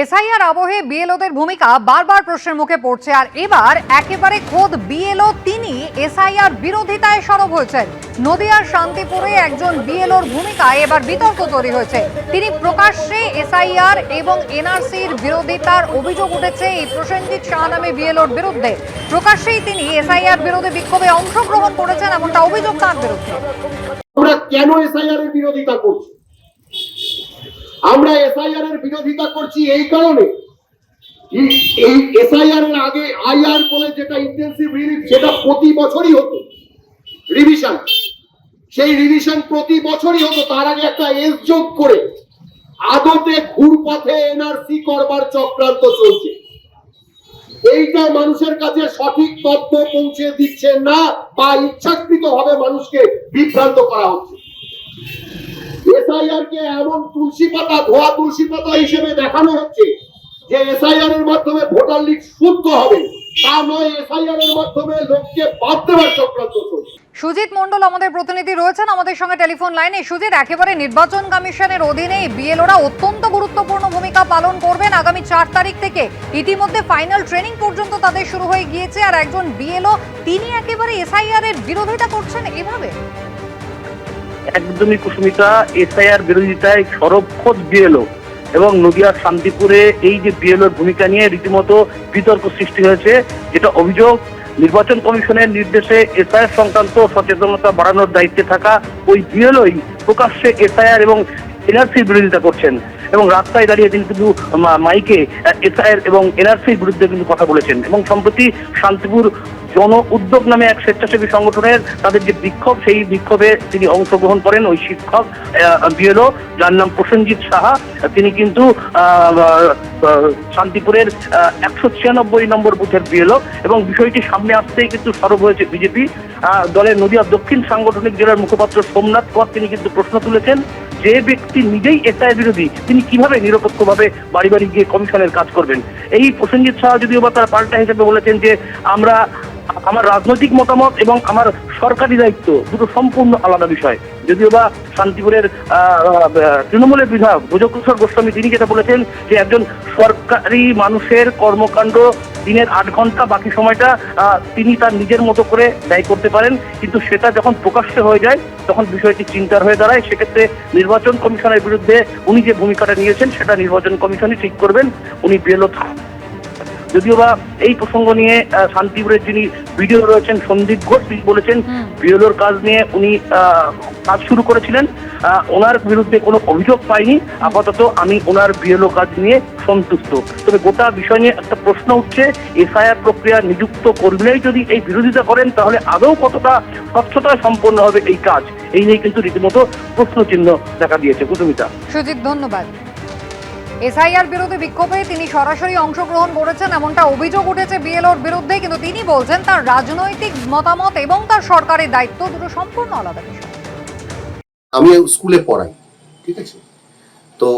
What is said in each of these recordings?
SIR আবহে বিএলওদের ভূমিকা বারবার প্রশ্নের মুখে পড়ছে, আর এবার একেবারে খোদ বিএলও তিনি এসআইআর বিরোধিতায় সরব হয়েছেন। নদিয়ার শান্তিপুরে একজন বিএলওর ভূমিকায় এবার বিতর্ক তৈরি হয়েছে। তিনি প্রকাশ্যে এসআইআর এবং এনআরসির বিরোধিতার অভিযোগ উঠেছে এই প্রসেনজিৎ শাহ নামে বিএলওর বিরুদ্ধে। প্রকাশ্যেই তিনি এসআইআর বিরোধী বিক্ষোভে অংশগ্রহণ করেছেন, এমনটা অভিযোগ তার বিরুদ্ধে। কেন এসআইআর বিরোধিতা আমরা এসআইআর এর বিরোধিতা করছি এই কারণে। এই- এসআইআর এর আগে আইআর বলে যেটা ইন্টেন্সিভ রিলিভ সেটা প্রতি বছরই হতো। রিভিশন সেই রিভিশন প্রতি বছরই হতো। তার আগে একটা এস যোগ করে আদতে ঘুরপথে এনআরসি করবার চক্রান্ত চলছে। এইটা মানুষের কাছে সঠিক তথ্য পৌঁছে দিচ্ছে না, বা ইচ্ছাকৃত ভাবে মানুষকে বিভ্রান্ত করা হচ্ছে। এমন তুলসী পাতা, ধোয়া তুলসী পাতা হিসেবে দেখানো হচ্ছে যে এসআইআর এর মাধ্যমে ভোটার লিগ শুদ্ধ হবে। তা নয়, এসআইআর এর মাধ্যমে লোককে বাদ দেওয়ার চক্রান্ত সুজিত মণ্ডল আমাদের প্রতিনিধি রয়েছেন। আমাদের সঙ্গে টেলিফোন লাইনে। সুজিত, একেবারে নির্বাচন কমিশনের অধীনে বিএলওরা অত্যন্ত গুরুত্বপূর্ণ ভূমিকা পালন করবেন আগামী চার তারিখ থেকে। ইতিমধ্যে ফাইনাল ট্রেনিং পর্যন্ত তাদের শুরু হয়ে গিয়েছে। আর একজন বিএলও, তিনি একেবারে এসআইআর এর বিরোধিতা করছেন এভাবে। একদমই কুসুমিতা, এসআইআর বিরোধিতায় সরব বিএলও এবং নদিয়ার শান্তিপুরে এই যে বিএলওর ভূমিকা নিয়ে রীতিমতো বিতর্ক সৃষ্টি হয়েছে, যেটা অভিযোগ, নির্বাচন কমিশনের নির্দেশে এসআইআর সংক্রান্ত সচেতনতা বাড়ানোর দায়িত্বে থাকা ওই বিএলওই প্রকাশ্যে এসআইআর এবং এনআরসির বিরোধিতা করছেন। এবং রাস্তায় দাঁড়িয়ে তিনি কিন্তু মাইকে এসআইআর এবং এনআরসির বিরুদ্ধে কিন্তু কথা বলেছেন। এবং সম্প্রতি শান্তিপুর জন উদ্যোগ নামে এক স্বেচ্ছাসেবী সংগঠনের তাদের যে বিক্ষোভ, সেই বিক্ষোভে তিনি অংশগ্রহণ করেন ওই শিক্ষক বিএলও, যার নাম প্রসেনজিৎ সাহা। তিনি কিন্তু শান্তিপুরের একশো ছিয়ানব্বই নম্বর বুথের বিএলও। এবং বিষয়টি সামনে আসতেই কিন্তু সরব হয়েছে বিজেপি। দলের নদিয়া দক্ষিণ সাংগঠনিক জেলার মুখপাত্র সোমনাথ কর তিনি কিন্তু প্রশ্ন তুলেছেন, যে ব্যক্তি নিজেই এসআই বিরোধী, তিনি কীভাবে নিরপেক্ষভাবে বাড়ি বাড়ি গিয়ে কমিশনের কাজ করবেন? এই প্রসেনজিৎ শাহ যদিও বা তার পাল্টা হিসেবে বলেছেন যে আমরা আমার রাজনৈতিক মতামত এবং আমার সরকারি দায়িত্ব দুটো সম্পূর্ণ আলাদা বিষয়। যদিও বা শান্তিপুরের তৃণমূলের বিধায়ক ভোজকিশোর গোস্বামী, তিনি যেটা বলেছেন যে একজন সরকারি মানুষের কর্মকাণ্ড দিনের আট ঘণ্টা, বাকি সময়টা তিনি তার নিজের মতো করে ব্যয় করতে পারেন। কিন্তু সেটা যখন প্রকাশ্যে হয়ে যায়, তখন বিষয়টি চিন্তার হয়ে দাঁড়ায়। সেক্ষেত্রে নির্বাচন কমিশনের বিরুদ্ধে উনি যে ভূমিকাটা নিয়েছেন, সেটা নির্বাচন কমিশনই ঠিক করবেন। উনি বেলো যদিও বা এই প্রসঙ্গ নিয়ে শান্তিপুরের যিনি ভিডিও রয়েছেন সন্দীপ ঘোষ তিনি বলেছেন। বিএলওর কাজ নিয়ে উনি কাজ শুরু করেছিলেন। ওনার বিরুদ্ধে কোনো অভিযোগ পাইনি। আপাতত আমি ওনার বিএলও কাজ নিয়ে সন্তুষ্ট। তবে গোটা বিষয় নিয়ে একটা প্রশ্ন উঠছে এসআইআর প্রক্রিয়া নিযুক্ত কর্মীরাই যদি এই বিরোধিতা করেন তাহলে আদৌ কতটা স্বচ্ছতায় সম্পন্ন হবে এই কাজ? এই নিয়ে কিন্তু রীতিমতো প্রশ্ন চিহ্ন দেখা দিয়েছে। কুসুমিতা সুজিত ধন্যবাদ। এসআইআর বিরোধী বিক্ষোভে তিনি সরাসরি অংশগ্রহণ করেছেন, এমনটা অভিযোগ উঠেছে বিএলওর বিরুদ্ধে, কিন্তু তিনি বলছেন তার রাজনৈতিক মতামত এবং তার সরকারের দায়িত্ব দুটো সম্পূর্ণ আলাদা বিষয়। আমি স্কুলে পড়াই, ঠিক আছে? তো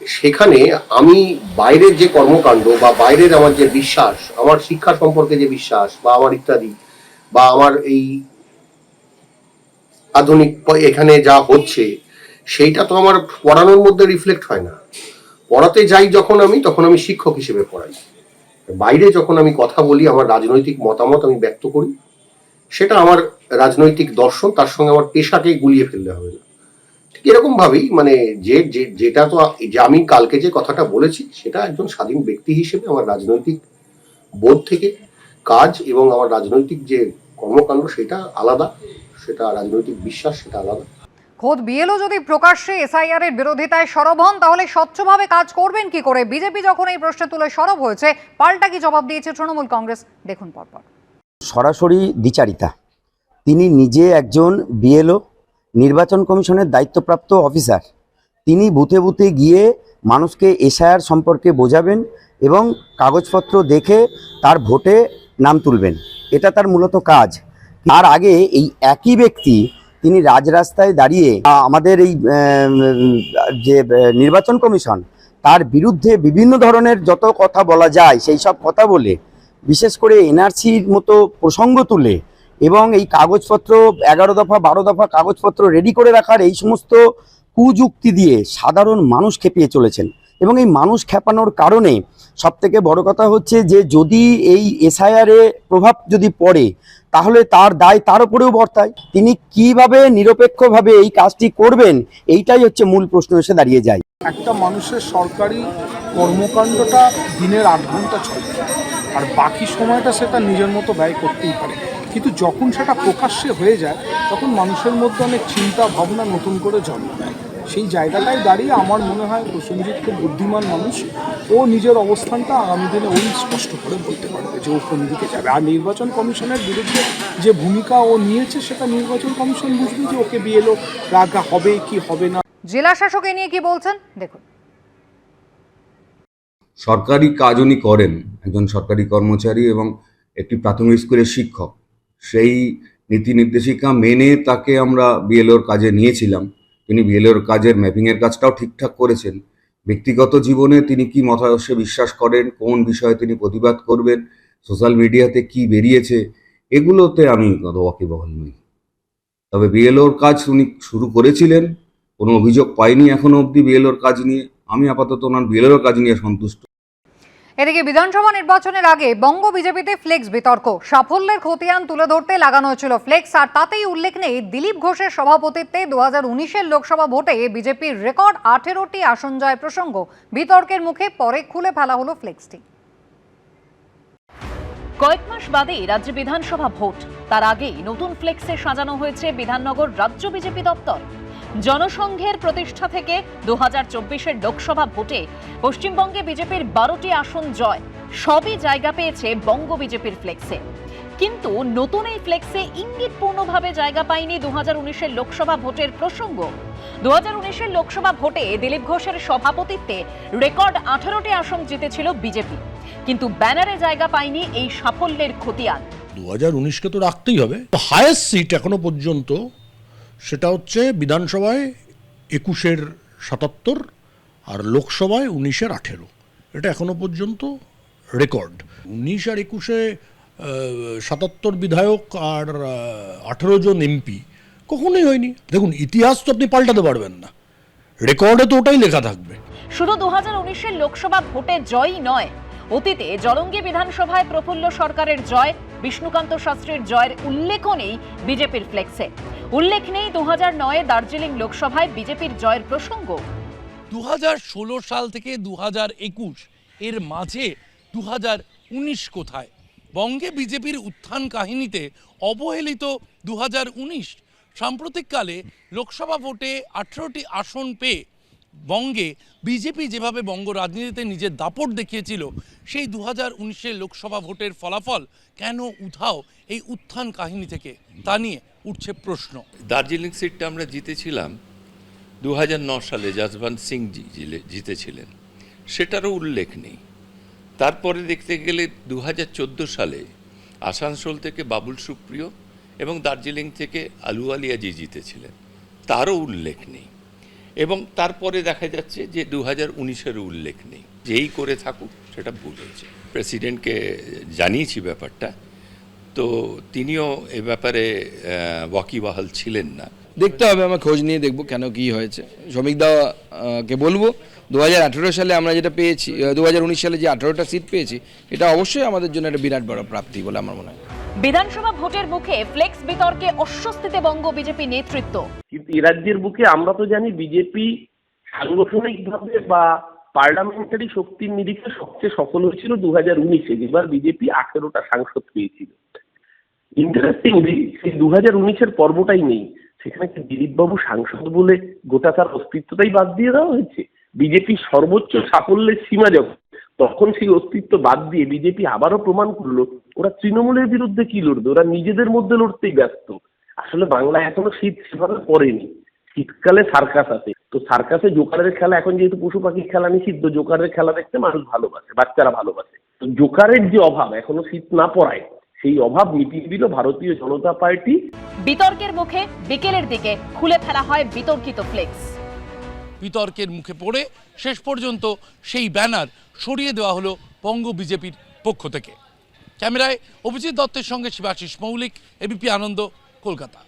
সেখানে আমি বাইরের যে কর্মকাণ্ড বা বাইরের আমার যে বিশ্বাস, আমার শিক্ষা সম্পর্কে যে বিশ্বাস বা আমার ইত্যাদি বা আমার এই আধুনিক এখানে যা হচ্ছে, সেইটা তো আমার পড়ানোর মধ্যে রিফ্লেক্ট হয় না। পড়াতে যাই যখন আমি, তখন আমি শিক্ষক হিসেবে পড়াই। বাইরে যখন আমি কথা বলি, আমার রাজনৈতিক মতামত আমি ব্যক্ত করি, সেটা আমার রাজনৈতিক দর্শন, তার সঙ্গে আমার পেশাকে গুলিয়ে ফেললে হবে না। ঠিক এরকম ভাবেই মানে যে, যেটা তো যে আমি কালকে যে কথাটা বলেছি, সেটা একজন স্বাধীন ব্যক্তি হিসেবে আমার রাজনৈতিক বোধ থেকে কাজ এবং আমার রাজনৈতিক যে কর্মকাণ্ড, সেটা আলাদা, সেটা রাজনৈতিক বিশ্বাস, সেটা আলাদা। খোদ বিএলও যদি প্রকাশ্যে এসআইআর এর বিরোধিতায় সরব হন, তাহলে স্বচ্ছভাবে কাজ করবেন কি করে? বিজেপি যখন এই প্রশ্নে তুলে সরব হয়েছে, পাল্টা কি জবাব দিয়েছে তৃণমূল কংগ্রেস? দেখুন পরপর। সরাসরি দ্বিচারিতা। তিনি নিজে একজন বিএলও, নির্বাচন কমিশনের দায়িত্বপ্রাপ্ত অফিসার। তিনি বুথে বুথে গিয়ে মানুষকে এসআইআর সম্পর্কে বোঝাবেন এবং কাগজপত্র দেখে তার ভোটে নাম তুলবেন। এটা তার মূলত কাজ। তার আগে এই একই ব্যক্তি তিনি রাজরাস্তায় দাঁড়িয়ে আমাদের এই যে নির্বাচন কমিশন, তার বিরুদ্ধে বিভিন্ন ধরনের যত কথা বলা যায়, সেই সব কথা বলে, বিশেষ করে এনআরসির মতো প্রসঙ্গ তুলে এবং এই কাগজপত্র, এগারো দফা, বারো দফা কাগজপত্র রেডি করে রাখার এই সমস্ত কুযুক্তি দিয়ে সাধারণ মানুষ খেপিয়ে চলেছেন। এবং এই মানুষ খেপানোর কারণে সব থেকে বড় কথা হচ্ছে যে যদি এই এসআইআরে প্রভাব যদি পড়ে, তাহলে তার দায় তার উপরেও বর্তায়। তিনি কীভাবে নিরপেক্ষভাবে এই কাজটি করবেন, এইটাই হচ্ছে মূল প্রশ্ন এসে দাঁড়িয়ে যায়। একটা মানুষের সরকারি কর্মকাণ্ডটা দিনের আট ঘণ্টা চলে, আর বাকি সময়টা সেটা নিজের মতো ব্যয় করতেই পারে। কিন্তু যখন সেটা প্রকাশ্যে হয়ে যায়, তখন মানুষের মধ্যে অনেক চিন্তা ভাবনা নতুন করে জন্ম নেয় সেই জায়গাটায় দাঁড়িয়ে আমার মনে হয় প্রসেনজিৎ খুব বুদ্ধিমান মানুষ। ও নিজের অবস্থানটা আগামী দিনে ওই স্পষ্ট করে বলতে পারবে যে ও কোন দিকে যাবে। আর নির্বাচন কমিশনের বিরুদ্ধে যে ভূমিকা ও নিয়েছে সেটা নির্বাচন কমিশন বুঝবে যে ওকে বিএলও রাখা হবে কি হবে না। জেলা শাসক এ নিয়ে কি বলছেন? দেখুন। সরকারি কাজ উনি করেন একজন সরকারি কর্মচারী এবং একটি প্রাথমিক স্কুলের শিক্ষক। সেই নীতি নির্দেশিকা মেনে তাকে আমরা বিএলওর কাজে নিয়েছিলাম। তিনি বিএলওর কাজের ম্যাপিংয়ের কাজটাও ঠিকঠাক করেছেন। ব্যক্তিগত জীবনে তিনি কি মতাদর্শে বিশ্বাস করেন? কোন বিষয়ে তিনি প্রতিবাদ করবেন? সোশ্যাল মিডিয়াতে কি বেরিয়েছে? এগুলোতে আমি ওয়াকিবহল নই। তবে বিএলওর কাজ উনি শুরু করেছিলেন, কোনো অভিযোগ পাইনি এখনও অবধি বিএলওর কাজ নিয়ে। আমি আপাতত ওনার বিএলওর কাজ নিয়ে সন্তুষ্ট। এদিকে বিধানসভা নির্বাচনের আগে বঙ্গ বিজেপিতে ফ্লেক্স বিতর্ক। সাফল্যের খতিয়ান তুলে ধরতে লাগানো হয়েছিল ফ্লেক্স, আর তাতেই উল্লেখ নেই দিলীপ ঘোষের সভাপতিত্বে দু হাজার লোকসভা ভোটে বিজেপির রেকর্ড আঠেরোটি আসন জয় প্রসঙ্গ। বিতর্কের মুখে পরে খুলে ফেলা হলো ফ্লেক্সটি। কয়েক মাস বাদেই রাজ্য বিধানসভা ভোট। তার আগেই নতুন ফ্লেক্সে সাজানো হয়েছে বিধাননগর রাজ্য বিজেপি দপ্তর। জনসংঘের প্রতিষ্ঠা থেকে দু হাজার লোকসভা ভোটে পশ্চিমবঙ্গে বিজেপির বারোটি আসন জয়। সবই জায়গা পেয়েছে বঙ্গ বিজেপির ফ্লেক্সে কিন্তু নতুন এই ফ্লেক্সে ইঙ্গিতপূর্ণভাবে জায়গা পায়নি দু হাজার লোকসভা ভোটের প্রসঙ্গ। দু হাজার লোকসভা ভোটে দিলীপ ঘোষের সভাপতিত্বে রেকর্ড আঠারোটি আসন জিতেছিল বিজেপি। কিন্তু ব্যানারে জায়গা পায়নি এই সাফল্যের খতিয়ান। দু হাজার উনিশকে তো রাখতেই হবে। হায়েস্ট সিট এখনও পর্যন্ত সেটা হচ্ছে বিধানসভায় একুশের সাতাত্তর আর লোকসভায় উনিশের আঠেরো। এটা এখনও পর্যন্ত রেকর্ড। উনিশ আর একুশে সাতাত্তর বিধায়ক আর আঠেরো জন এমপি কখনোই হয়নি। দেখুন, ইতিহাস তো আপনি পাল্টাতে পারবেন না। রেকর্ডে তো ওটাই লেখা থাকবে। শুধু দু হাজার উনিশের লোকসভা ভোটে জয়ই নয়, অতীতে জলঙ্গি বিধানসভায় প্রফুল্ল সরকারের জয়, বিষ্ণুকান্ত শাস্ত্রীর জয়ের উল্লেখও নেই বিজেপির ফ্লেক্সে উল্লেখ নেই দু হাজার নয়ে দার্জিলিং লোকসভায় বিজেপির জয়ের প্রসঙ্গ। দু ষোলো সাল থেকে দু হাজার একুশ, এর মাঝে দু হাজার উনিশ কোথায়? বঙ্গে বিজেপির উত্থান কাহিনীতে অবহেলিত দু হাজার উনিশ, সাম্প্রতিককালে লোকসভা ভোটে আঠেরোটি আসন পেয়ে বঙ্গে বিজেপি যেভাবে বঙ্গ রাজনীতিতে নিজের দাপট দেখিয়েছিল, সেই দু হাজার লোকসভা ভোটের ফলাফল কেন উধাও এই উত্থান কাহিনী থেকে? তা নিয়ে উঠছে প্রশ্ন। দার্জিলিং সিটটা আমরা জিতেছিলাম দু সালে যশবন্ত সিং জিতেছিলেন। সেটারও উল্লেখ নেই। তারপরে দেখতে গেলে দু হাজার চোদ্দ সালে আসানসোল থেকে বাবুল সুপ্রিয় এবং দার্জিলিং থেকে আলুওয়ালিয়াজি জিতেছিলেন। তারও উল্লেখ নেই। এবং তারপরে দেখা যাচ্ছে যে দু হাজার উনিশেরও উল্লেখ নেই। যেই করে থাকুক সেটা ভুল হয়েছে। প্রেসিডেন্টকে জানিয়েছি ব্যাপারটা। তো তিনিও এ ব্যাপারে ওয়াকিবহাল ছিলেন না। দেখতে হবে আমার খোঁজ নিয়ে দেখব কেন কি হয়েছে। শ্রমিকদা কে বলব দু হাজার আঠেরো সালে আমরা যেটা পেয়েছি দু হাজার উনিশ সালে যে আঠেরোটা সিট পেয়েছি এটা অবশ্যই আমাদের জন্য একটা বিরাট বড় প্রাপ্তি বলে আমার মনে হয়। বিধানসভা ভোটের মুখে ফ্লেক্স বিতর্কে অস্বস্তিতে বঙ্গ বিজেপি নেতৃত্ব। কিন্তু এ রাজ্যের বুকে আমরা তো জানি বিজেপি সাংগঠনিকভাবে বা পার্লামেন্টারি শক্তির নিরিখে সবচেয়ে সফল হয়েছিল দু হাজার উনিশে যেবার বিজেপি আঠেরোটা সাংসদ পেয়েছিল। ইন্টারেস্টিংলি সেই দু হাজার উনিশের পর্বটাই নেই। সেখানে দিলীপবাবু সাংসদ বলে গোটা তার অস্তিত্বটাই বাদ দিয়ে দেওয়া হয়েছে? বিজেপি সর্বোচ্চ সাফল্যের সীমা যখন, তখন সেই অস্তিত্ব বাদ দিয়ে বিজেপি আবারও প্রমাণ করল, ওরা তৃণমূলের বিরুদ্ধে কি লড়বে? ওরা নিজেদের মধ্যে লড়তেই ব্যস্ত। আসলে বাংলায় এখনও শীত সেভাবে পড়েনি। শীতকালে সার্কাস আছে। তো সার্কাসে জোকারের খেলা, এখন যেহেতু পশু পাখির খেলা নিষিদ্ধ, জোকারের খেলা দেখতে মানুষ ভালোবাসে, বাচ্চারা ভালোবাসে। তো জোকারের যে অভাব এখনও শীত না পড়ায় সেই অভাব মিটিয়ে দিল ভারতীয় জনতা পার্টি। বিতর্কের মুখে বিকেলের দিকে খুলে ফেলা হয় বিতর্কিত ফ্লেক্স। বিতর্কের মুখে পড়ে শেষ পর্যন্ত সেই ব্যানার সরিয়ে দেওয়া হলো বঙ্গ বিজেপির পক্ষ থেকে। ক্যামেরায় অভিজিৎ দত্তের সঙ্গে শিবাশিস মৌলিক এবিপি আনন্দ কলকাতা।